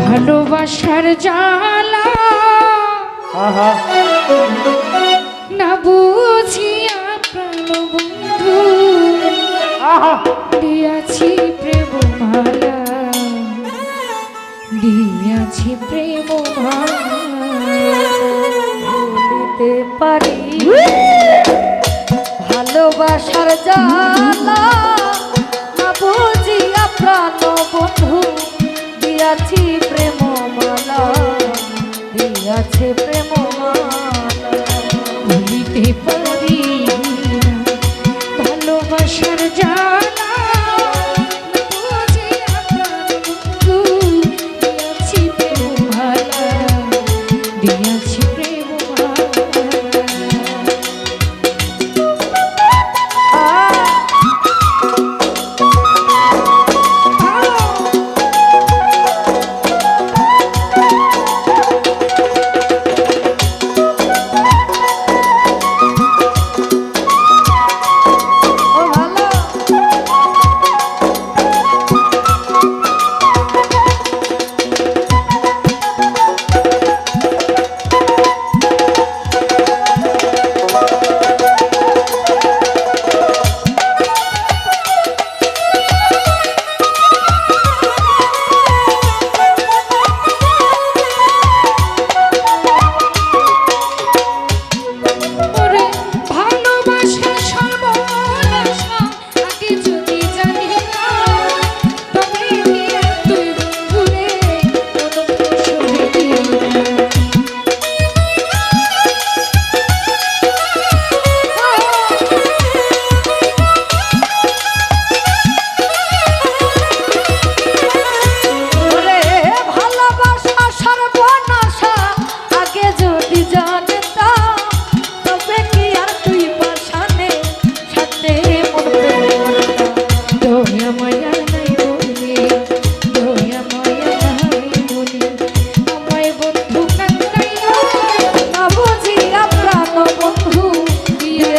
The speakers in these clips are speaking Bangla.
ভালোবাসার জ্বালা না বুঝিয়া প্রাণ বন্ধু আহা দিয়াছি প্রেম মালা দিয়াছি প্রেম ভুলিতে পারি। ভালোবাসার জ্বালা না বুঝিয়া প্রাণ বন্ধু দিয়াছি প্রেম মালা দিয়াছে প্রেম মালা। ভুলিতে পারি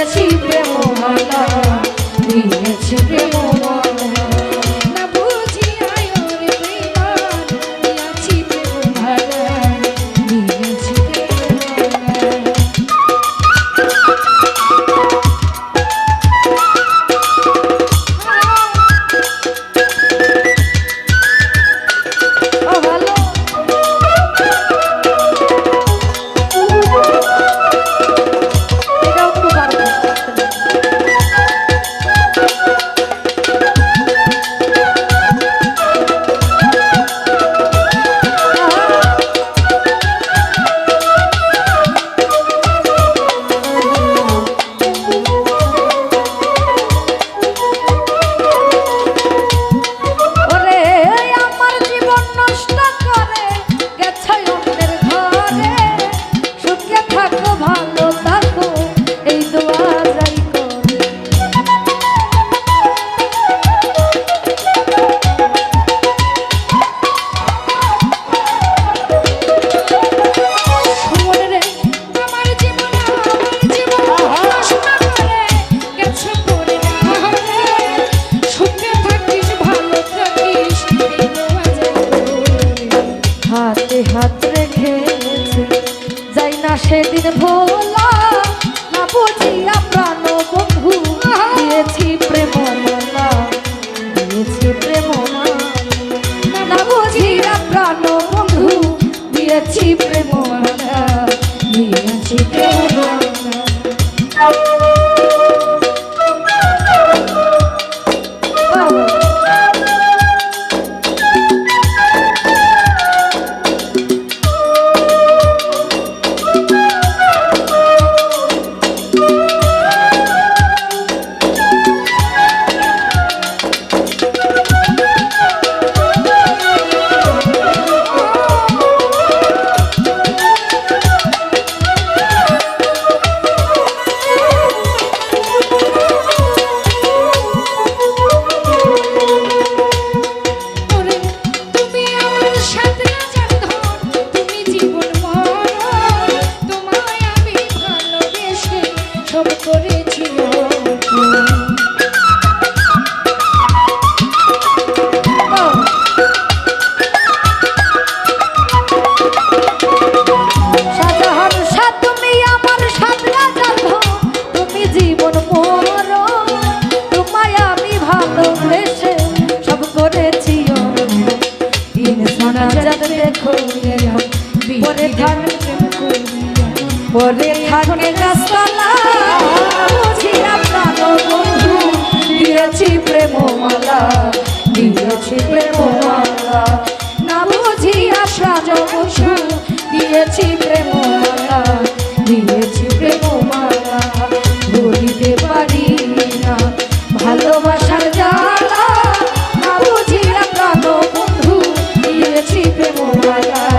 দিয়েছি প্রেম মালা দিয়েছি প্রেম হাতে হাত রেখেছে যাই না সেদিন ভোলা দিয়েছি